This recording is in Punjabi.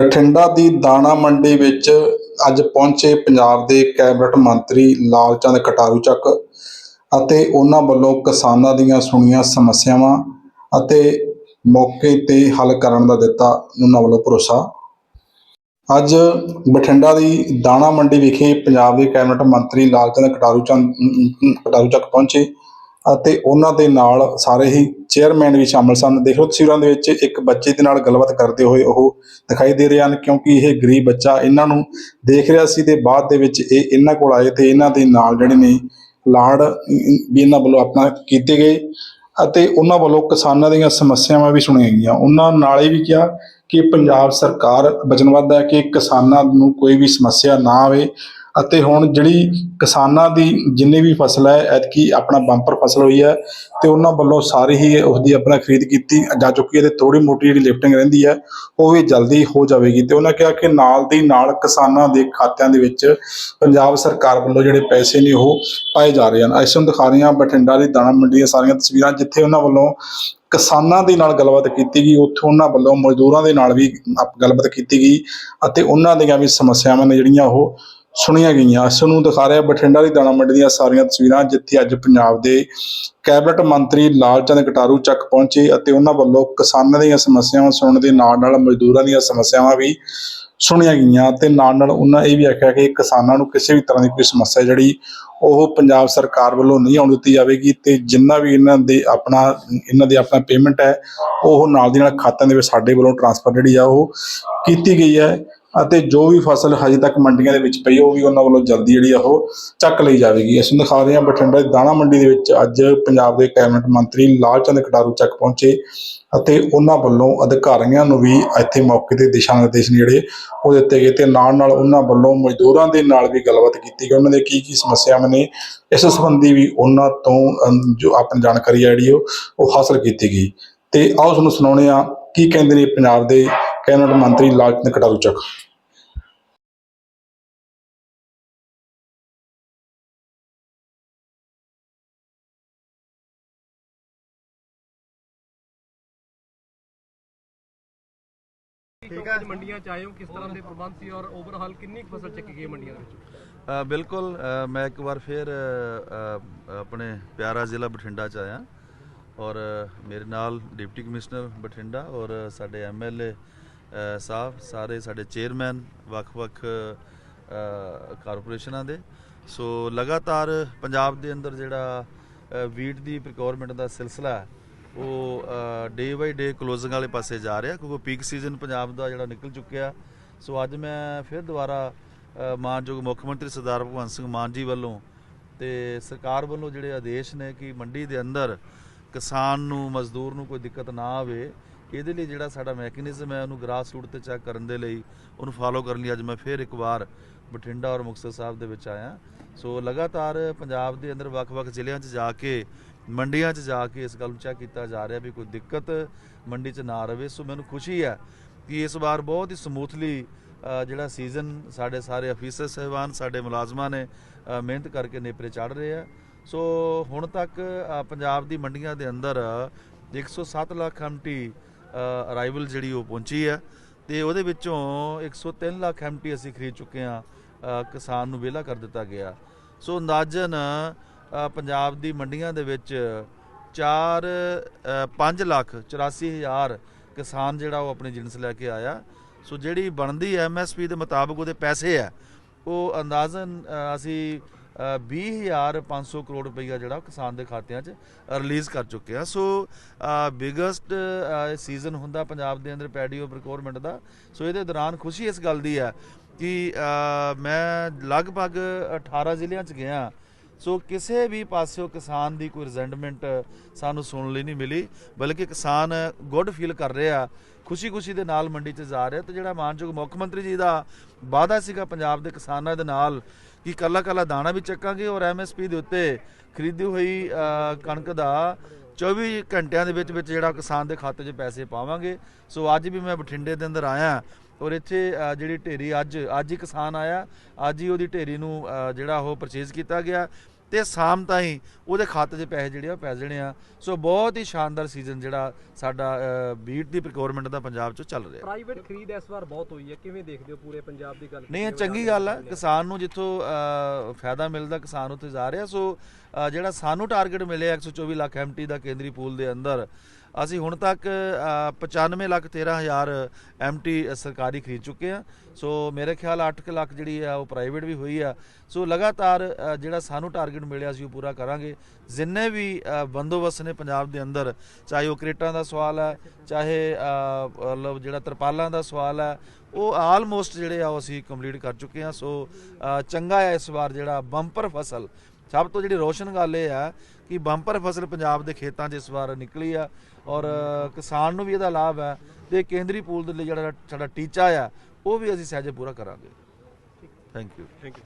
ਬਠਿੰਡਾ ਦੀ ਦਾਣਾ ਮੰਡੀ ਵਿੱਚ ਅੱਜ ਪਹੁੰਚੇ ਪੰਜਾਬ ਦੇ ਕੈਬਨਿਟ ਮੰਤਰੀ ਲਾਲਚੰਦ ਕਟਾਰੂ ਚੱਕ ਅਤੇ ਉਹਨਾਂ ਵੱਲੋਂ ਕਿਸਾਨਾਂ ਦੀਆਂ ਸੁਣੀਆਂ ਸਮੱਸਿਆਵਾਂ ਅਤੇ ਮੌਕੇ ਤੇ ਹੱਲ ਕਰਨ ਦਾ ਦਿੱਤਾ ਉਹਨਾਂ ਵੱਲੋਂ ਭਰੋਸਾ। ਅੱਜ ਬਠਿੰਡਾ ਦੀ ਦਾਣਾ ਮੰਡੀ ਵਿਖੇ ਪੰਜਾਬ ਦੇ ਕੈਬਨਿਟ ਮੰਤਰੀ ਲਾਲਚੰਦ ਕਟਾਰੂ ਚੰਦ ਕਟਾਰੂ ਚੱਕ ਪਹੁੰਚੇ। ਅਤੇ ਉਹਨਾਂ ਦੇ ਨਾਲ ਸਾਰੇ ਹੀ ਚੇਅਰਮੈਨ ਵੀ ਸ਼ਾਮਲ ਸਨ। ਦੇਖੋ ਤਸਵੀਰਾਂ ਦੇ ਵਿੱਚ ਇੱਕ ਬੱਚੇ ਦੇ ਨਾਲ ਗੱਲਬਾਤ ਕਰਦੇ ਹੋਏ ਉਹ ਦਿਖਾਈ ਦੇ ਰਹੇ ਹਨ ਕਿਉਂਕਿ ਇਹ ਗਰੀਬ ਬੱਚਾ ਇਹਨਾਂ ਨੂੰ ਦੇਖ ਰਿਹਾ ਸੀ ਤੇ ਬਾਅਦ ਦੇ ਵਿੱਚ ਇਹ ਇਹਨਾਂ ਕੋਲ ਆਏ ਤੇ ਇਹਨਾਂ ਦੇ ਨਾਲ ਜਿਹੜੇ ਨੇ ਲਾੜ ਵੀ ਇਹਨਾਂ ਵੱਲੋਂ ਆਪਣਾ ਕੀਤੇ ਗਏ ਅਤੇ ਉਹਨਾਂ ਵੱਲੋਂ ਕਿਸਾਨਾਂ ਦੀਆਂ ਸਮੱਸਿਆਵਾਂ ਵੀ ਸੁਣੀਆਂ ਗਈਆਂ। ਉਹਨਾਂ ਨਾਲ ਇਹ ਵੀ ਕਿਹਾ ਕਿ ਪੰਜਾਬ ਸਰਕਾਰ ਵਚਨਬੱਧ ਹੈ ਕਿ ਕਿਸਾਨਾਂ ਨੂੰ ਕੋਈ ਵੀ ਸਮੱਸਿਆ ਨਾ ਆਵੇ। ਅਤੇ ਹੁਣ ਜਿਹੜੀ ਕਿਸਾਨਾਂ ਦੀ ਜਿੰਨੀ ਵੀ ਫਸਲ ਹੈ, ਐਤਕੀ ਆਪਣਾ ਬੰਪਰ ਫਸਲ ਹੋਈ ਹੈ ਤੇ ਉਹਨਾਂ ਵੱਲੋਂ ਸਾਰੀ ਹੀ ਉਸਦੀ ਆਪਣਾ ਖਰੀਦ ਕੀਤੀ ਜਾ ਚੁੱਕੀ ਹੈ ਤੇ ਥੋੜੀ ਮੋਟੀ ਜਿਹੜੀ ਲਿਫਟਿੰਗ ਰਹਿੰਦੀ ਹੈ, ਉਹ ਵੀ ਜਲਦੀ ਹੋ ਜਾਵੇਗੀ ਤੇ ਉਹਨਾਂ ਕਿਹਾ ਕਿ ਨਾਲ ਦੀ ਨਾਲ ਕਿਸਾਨਾਂ ਦੇ ਖਾਤਿਆਂ ਦੇ ਵਿੱਚ ਪੰਜਾਬ ਸਰਕਾਰ ਵੱਲੋਂ ਜਿਹੜੇ ਪੈਸੇ ਨੇ ਉਹ ਪਾਏ ਜਾ ਰਹੇ ਹਨ। ਅਸੀਂ ਦਿਖਾ ਰਹੇ ਹਾਂ, ਬਠਿੰਡਾ ਦੀ ਦਾਣਾ ਮੰਡੀ ਦੀਆਂ ਸਾਰੀਆਂ ਤਸਵੀਰਾਂ ਜਿੱਥੇ ਉਹਨਾਂ ਵੱਲੋਂ ਕਿਸਾਨਾਂ ਦੇ ਨਾਲ ਗੱਲਬਾਤ ਕੀਤੀ ਗਈ, ਉੱਥੋਂ ਉਹਨਾਂ ਵੱਲੋਂ ਮਜ਼ਦੂਰਾਂ ਦੇ ਨਾਲ ਵੀ ਗੱਲਬਾਤ ਕੀਤੀ ਗਈ ਅਤੇ ਉਹਨਾਂ ਦੀਆਂ ਵੀ ਸਮੱਸਿਆਵਾਂ ਨੇ ਜਿਹੜੀਆਂ ਉਹ ਸੁਣੀਆਂ ਗਈਆਂ। ਇਸ ਨੂੰ ਦਿਖਾ ਰਿਹਾ ਬਠਿੰਡਾ ਦੀ ਦਾਣਾ ਮੰਡੀ ਦੀਆਂ ਸਾਰੀਆਂ ਤਸਵੀਰਾਂ, ਜਿੱਥੇ ਅੱਜ ਪੰਜਾਬ ਦੇ ਕੈਬਨਿਟ ਮੰਤਰੀ ਲਾਲਚੰਦ ਕਟਾਰੂ ਚੱਕ ਪਹੁੰਚੇ ਅਤੇ ਉਹਨਾਂ ਵੱਲੋਂ ਕਿਸਾਨਾਂ ਦੀਆਂ ਸਮੱਸਿਆਵਾਂ ਸੁਣਨ ਦੇ ਨਾਲ ਨਾਲ ਮਜ਼ਦੂਰਾਂ ਦੀਆਂ ਸਮੱਸਿਆਵਾਂ ਵੀ ਸੁਣੀਆਂ ਗਈਆਂ ਤੇ ਨਾਲ ਨਾਲ ਉਹਨਾਂ ਇਹ ਵੀ ਆਖਿਆ ਕਿ ਕਿਸਾਨਾਂ ਨੂੰ ਕਿਸੇ ਵੀ ਤਰ੍ਹਾਂ ਦੀ ਕੋਈ ਸਮੱਸਿਆ ਜਿਹੜੀ ਉਹ ਪੰਜਾਬ ਸਰਕਾਰ ਵੱਲੋਂ ਨਹੀਂ ਆਉਣ ਦਿੱਤੀ ਜਾਵੇਗੀ ਤੇ ਜਿੰਨਾ ਵੀ ਇਹਨਾਂ ਦੇ ਆਪਣਾ, ਇਹਨਾਂ ਦੀ ਆਪਣਾ ਪੇਮੈਂਟ ਹੈ, ਉਹ ਨਾਲ ਦੀ ਨਾਲ ਖਾਤਿਆਂ ਦੇ ਵਿੱਚ ਸਾਡੇ ਵੱਲੋਂ ਟ੍ਰਾਂਸਫਰ ਜਿਹੜੀ ਆ ਉਹ ਕੀਤੀ ਗਈ ਹੈ। ਅਤੇ ਜੋ ਵੀ ਫਸਲ ਹਜੇ ਤੱਕ ਮੰਡੀਆਂ ਦੇ ਵਿੱਚ ਪਈ ਉਹ ਵੀ ਉਹਨਾਂ ਵੱਲੋਂ ਜਲਦੀ ਜਿਹੜੀ ਆ ਉਹ ਚੱਕ ਲਈ ਜਾਵੇਗੀ। ਅਸੀਂ ਦਿਖਾ ਰਹੇ ਹਾਂ ਬਠਿੰਡਾ ਦੀ ਦਾਣਾ ਮੰਡੀ ਦੇ ਵਿੱਚ ਅੱਜ ਪੰਜਾਬ ਦੇ ਕੈਬਨਿਟ ਮੰਤਰੀ ਲਾਲਚੰਦ ਕਟਾਰੂ ਚੱਕ ਪਹੁੰਚੇ ਅਤੇ ਉਹਨਾਂ ਵੱਲੋਂ ਅਧਿਕਾਰੀਆਂ ਨੂੰ ਵੀ ਇੱਥੇ ਮੌਕੇ ਤੇ ਦਿਸ਼ਾ ਨਿਰਦੇਸ਼ ਨੇ ਜਿਹੜੇ ਉਹ ਦਿੱਤੇ ਗਏ ਤੇ ਨਾਲ ਨਾਲ ਉਹਨਾਂ ਵੱਲੋਂ ਮਜ਼ਦੂਰਾਂ ਦੇ ਨਾਲ ਵੀ ਗੱਲਬਾਤ ਕੀਤੀ ਗਈ। ਉਹਨਾਂ ਦੇ ਕੀ ਕੀ ਸਮੱਸਿਆਵਾਂ ਨੇ, ਇਸ ਸੰਬੰਧੀ ਵੀ ਉਹਨਾਂ ਤੋਂ ਜੋ ਆਪਣੀ ਜਾਣਕਾਰੀ ਹੈ ਜਿਹੜੀ ਉਹ ਹਾਸਲ ਕੀਤੀ ਗਈ। ਤੇ ਆਓ ਤੁਹਾਨੂੰ ਸੁਣਾਉਂਦੇ ਆ ਕੀ ਕਹਿੰਦੇ ਨੇ ਪੰਜਾਬ ਦੇ ਕੈਬਨਿਟ ਮੰਤਰੀ ਲਾਲਚੰਦ ਕਟਾਰੂ ਚੱਕ। ਠੀਕ ਹੈ ਅੱਜ ਮੰਡੀਆਂ ਚ ਆਏ ਹੋ ਕਿਸ ਤਰ੍ਹਾਂ ਦੇ ਪ੍ਰਬੰਧ ਸੀ ਔਰ ਓਵਰਹਾਲ ਕਿੰਨੀ ਕੁ ਫਸਲ ਚੱਕੀ ਗਈ ਹੈ ਮੰਡੀਆਂ ਦੇ ਵਿੱਚ? ਬਿਲਕੁਲ ਮੈਂ ਇੱਕ ਵਾਰ ਫਿਰ ਆਪਣੇ ਪਿਆਰਾ ਜ਼ਿਲ੍ਹਾ ਬਠਿੰਡਾ ਚ ਆਇਆ। ਔਰ ਮੇਰੇ ਨਾਲ ਡਿਪਟੀ ਕਮਿਸ਼ਨਰ ਬਠਿੰਡਾ ਔਰ ਸਾਡੇ ਐਮਐਲਏ ਸਾਹਿਬ ਸਾਰੇ ਸਾਡੇ ਚੇਅਰਮੈਨ ਵੱਖ-ਵੱਖ ਕਾਰਪੋਰੇਸ਼ਨਾਂ ਦੇ। ਸੋ ਲਗਾਤਾਰ ਪੰਜਾਬ ਦੇ ਅੰਦਰ ਜਿਹੜਾ ਵੀਟ ਦੀ ਪ੍ਰੋਕਿਉਰਮੈਂਟ ਦਾ ਸਿਲਸਿਲਾ ਹੈ ਉਹ ਡੇ ਬਾਈ ਡੇ ਕਲੋਜ਼ਿੰਗ ਵਾਲੇ ਪਾਸੇ ਜਾ ਰਿਹਾ, ਕਿਉਂਕਿ ਪੀਕ ਸੀਜ਼ਨ ਪੰਜਾਬ ਦਾ ਜਿਹੜਾ ਨਿਕਲ ਚੁੱਕਿਆ। ਸੋ ਅੱਜ ਮੈਂ ਫਿਰ ਦੁਬਾਰਾ ਮਾਨਯੋਗ ਮੁੱਖ ਮੰਤਰੀ ਸਰਦਾਰ ਭਗਵੰਤ ਸਿੰਘ ਮਾਨ ਜੀ ਵੱਲੋਂ ਤੇ ਸਰਕਾਰ ਵੱਲੋਂ ਜਿਹੜੇ ਆਦੇਸ਼ ਨੇ ਕਿ ਮੰਡੀ ਦੇ ਅੰਦਰ ਕਿਸਾਨ ਨੂੰ, ਮਜ਼ਦੂਰ ਨੂੰ ਕੋਈ ਦਿੱਕਤ ਨਾ ਆਵੇ, ਇਹਦੇ ਲਈ ਜਿਹੜਾ ਸਾਡਾ ਮੈਕੈਨਿਜ਼ਮ ਹੈ, ਉਹਨੂੰ ਗ੍ਰਾਸ ਰੂਟ ਤੇ ਚੈੱਕ ਕਰਨ ਦੇ ਲਈ ਉਹਨੂੰ ਫਾਲੋ ਕਰਨ ਲਈ ਅੱਜ ਮੈਂ ਫਿਰ ਇੱਕ ਵਾਰ ਬਠਿੰਡਾ ਔਰ ਮੁਕਤਸਰ ਸਾਹਿਬ ਦੇ ਵਿੱਚ ਆਇਆ। ਸੋ ਲਗਾਤਾਰ ਪੰਜਾਬ ਦੇ ਅੰਦਰ ਵੱਖ-ਵੱਖ ਜ਼ਿਲ੍ਹਿਆਂ 'ਚ ਜਾ ਕੇ ਮੰਡੀਆਂ 'ਚ ਜਾ ਕੇ ਇਸ ਗੱਲ ਨੂੰ ਚੈੱਕ ਕੀਤਾ ਜਾ ਰਿਹਾ ਵੀ ਕੋਈ ਦਿੱਕਤ ਮੰਡੀ 'ਚ ਨਾ ਰਵੇ, ਸੋ ਮੈਨੂੰ ਖੁਸ਼ੀ ਹੈ ਕਿ ਇਸ ਵਾਰ ਬਹੁਤ ਹੀ ਸਮੂਥਲੀ ਜਿਹੜਾ ਸੀਜ਼ਨ ਸਾਡੇ ਸਾਰੇ ਅਫੀਸਰ ਸਹਿਬਾਨ, ਸਾਡੇ ਮੁਲਾਜ਼ਮਾਂ ਨੇ ਮਿਹਨਤ ਕਰਕੇ ਨੇਪਰੇ ਚੜ ਰਹੇ ਆ। ਸੋ ਹੁਣ ਤੱਕ ਪੰਜਾਬ ਦੀ ਮੰਡੀਆਂ ਦੇ ਅੰਦਰ 107 ਲੱਖ ਐਮਟੀ ਅਰਾਈਵਲ ਜਿਹੜੀ ਉਹ ਪਹੁੰਚੀ ਹੈ ਤੇ ਉਹਦੇ ਵਿੱਚੋਂ 103 ਲੱਖ ਐਮਟੀ ਅਸੀਂ ਖਰੀਦ ਚੁੱਕੇ ਆ ਕਿਸਾਨ ਨੂੰ ਵਿਹਲਾ ਕਰ ਦਿੱਤਾ ਗਿਆ। ਸੋ ਅੰਦਾਜ਼ਨ ਪੰਜਾਬ ਦੀ ਮੰਡੀਆਂ ਦੇ ਵਿੱਚ 4 5 ਲੱਖ 84 ਹਜ਼ਾਰ ਕਿਸਾਨ ਜਿਹੜਾ ਉਹ ਆਪਣੀ ਜਿੰਸ ਲੈ ਕੇ ਆਇਆ। ਸੋ ਜਿਹੜੀ ਬਣਦੀ ਐਮਐਸਪੀ ਦੇ ਮੁਤਾਬਕ ਉਹਦੇ ਪੈਸੇ ਆ। ਉਹ ਅੰਦਾਜ਼ਨ ਅ, ਅਸੀਂ ਅ, 20500 ਕਰੋੜ ਰੁਪਈਆ ਜਿਹੜਾ ਕਿਸਾਨ ਦੇ ਖਾਤਿਆਂ 'ਚ ਰਿਲੀਜ਼ ਕਰ ਚੁੱਕੇ ਆ। ਸੋ ਬਿਗੇਸਟ ਸੀਜ਼ਨ ਹੁੰਦਾ ਪੰਜਾਬ ਦੇ ਅੰਦਰ ਪੈਡੀਓ ਆਫ ਦਾ। ਸੋ ਇਹਦੇ ਦੌਰਾਨ ਖੁਸ਼ੀ ਇਸ ਗੱਲ ਦੀ ਹੈ ਕਿ ਮੈਂ ਲਗਭਗ 18 ਜ਼ਿਲ੍ਹਿਆਂ 'ਚ ਗਿਆ। ਸੋ ਕਿਸੇ ਵੀ ਪਾਸਿਓਂ ਕਿਸਾਨ ਦੀ ਕੋਈ ਰਿਜ਼ੈਂਟਮੈਂਟ ਸਾਨੂੰ ਸੁਣਨ ਲਈ ਨਹੀਂ ਮਿਲੀ, ਬਲਕਿ ਕਿਸਾਨ ਗੁੱਡ ਫੀਲ ਕਰ ਰਿਹਾ, ਖੁਸ਼ੀ-ਖੁਸ਼ੀ ਦੇ ਨਾਲ ਮੰਡੀ 'ਚ ਜਾ ਰਿਹਾ ਤੇ ਜਿਹੜਾ ਮਾਨਯੋਗ ਮੁੱਖ ਮੰਤਰੀ ਜੀ ਦਾ ਵਾਅਦਾ ਸੀਗਾ ਪੰਜਾਬ ਦੇ ਕਿਸਾਨਾਂ ਦੇ ਨਾਲ ਕਿ ਕੱਲਾ ਕੱਲਾ ਦਾਣਾ ਵੀ ਚੱਕਾਂਗੇ ਔਰ ਐਮਐਸਪੀ ਦੇ ਉੱਤੇ ਖਰੀਦੀ ਹੋਈ ਕਣਕ ਦਾ 24 ਘੰਟਿਆਂ ਦੇ ਵਿੱਚ ਵਿੱਚ ਜਿਹੜਾ ਕਿਸਾਨ ਦੇ ਖਾਤੇ 'ਚ ਪੈਸੇ ਪਾਵਾਂਗੇ। ਸੋ ਅੱਜ ਵੀ ਮੈਂ ਬਠਿੰਡੇ ਦੇ ਅੰਦਰ ਆਇਆ। ਔਰ ਇੱਥੇ ਜਿਹੜੀ ਢੇਰੀ ਅੱਜ ਅੱਜ ਹੀ ਕਿਸਾਨ ਆਇਆ ਅੱਜ ਹੀ ਉਹਦੀ ਢੇਰੀ ਨੂੰ ਜਿਹੜਾ ਉਹ ਪਰਚੇਜ਼ ਕੀਤਾ ਗਿਆ ਤੇ ਸ਼ਾਮ ਤਾਈਂ ਉਹਦੇ ਖਾਤੇ 'ਚ ਪੈਸੇ ਜਿਹੜੇ ਆ ਪੈ ਜਾਣੇ ਆ। ਸੋ ਬਹੁਤ ਹੀ ਸ਼ਾਨਦਾਰ ਸੀਜ਼ਨ ਜਿਹੜਾ ਸਾਡਾ ਬੀਟ ਦੀ ਪ੍ਰੋਕਿਉਰਮੈਂਟ ਦਾ ਪੰਜਾਬ 'ਚ ਚੱਲ ਰਿਹਾ। ਪ੍ਰਾਈਵੇਟ ਖਰੀਦ ਇਸ ਵਾਰ ਬਹੁਤ ਹੋਈ ਹੈ। ਕਿਵੇਂ ਦੇਖਦੇ ਹੋ ਪੂਰੇ ਪੰਜਾਬ ਦੀ ਗੱਲ ਨਹੀਂ ਇਹ ਚੰਗੀ ਗੱਲ ਹੈ? ਕਿਸਾਨ ਨੂੰ ਜਿੱਥੋਂ ਫਾਇਦਾ ਮਿਲਦਾ ਕਿਸਾਨ ਉੱਥੇ ਜਾ ਰਿਹਾ। ਸੋ ਜਿਹੜਾ ਸਾਨੂੰ ਟਾਰਗੇਟ ਮਿਲਿਆ 124 ਲੱਖ ਐਮਟੀ ਦਾ ਕੇਂਦਰੀ ਪੂਲ ਦੇ ਅੰਦਰ ਅਸੀਂ ਹੁਣ ਤੱਕ ਅ, 95 ਲੱਖ 13 ਹਜ਼ਾਰ ਐਮਟੀ ਸਰਕਾਰੀ ਖਰੀਦ ਚੁੱਕੇ ਆ ਸੋ ਮੇਰੇ ਖਿਆਲ 8 ਕੁ ਲੱਖ ਜਿਹੜੀ ਆ ਉਹ ਪ੍ਰਾਈਵੇਟ ਵੀ ਹੋਈ ਆ। ਸੋ ਲਗਾਤਾਰ ਜਿਹੜਾ ਸਾਨੂੰ ਟਾਰਗੇਟ ਮਿਲਿਆ ਸੀ ਉਹ ਪੂਰਾ ਕਰਾਂਗੇ। ਜਿੰਨੇ ਵੀ ਬੰਦੋਬਸਤ ਨੇ ਪੰਜਾਬ ਦੇ ਅੰਦਰ ਚਾਹੇ ਉਹ ਕ੍ਰੇਟਾਂ ਦਾ ਸਵਾਲ ਹੈ ਚਾਹੇ ਮਤਲਬ ਜਿਹੜਾ ਤਰਪਾਲਾਂ ਦਾ ਸਵਾਲ ਹੈ ਉਹ ਆਲਮੋਸਟ ਜਿਹੜੇ ਆ ਉਹ ਅਸੀਂ ਕੰਪਲੀਟ ਕਰ ਚੁੱਕੇ ਆ ਸੋ ਚੰਗਾ ਹੈ ਇਸ ਵਾਰ ਜਿਹੜਾ ਬੰਪਰ ਫਸਲ ਸਭ ਤੋਂ ਜਿਹੜੀ ਰੋਸ਼ਨ ਗੱਲ ਇਹ ਆ ਕਿ ਬੰਪਰ ਫਸਲ ਪੰਜਾਬ ਦੇ ਖੇਤਾਂ 'ਚ ਇਸ ਵਾਰ ਨਿਕਲੀ ਆ ਔਰ ਕਿਸਾਨ ਨੂੰ ਵੀ ਇਹਦਾ ਲਾਭ ਹੈ ਤੇ ਕੇਂਦਰੀ ਪੂਲ ਦੇ ਲਈ ਜਿਹੜਾ ਸਾਡਾ ਟੀਚਾ ਆ, ਉਹ ਵੀ ਅਸੀਂ ਸਹਿਜੇ ਪੂਰਾ ਕਰਾਂਗੇ। Thank you thank you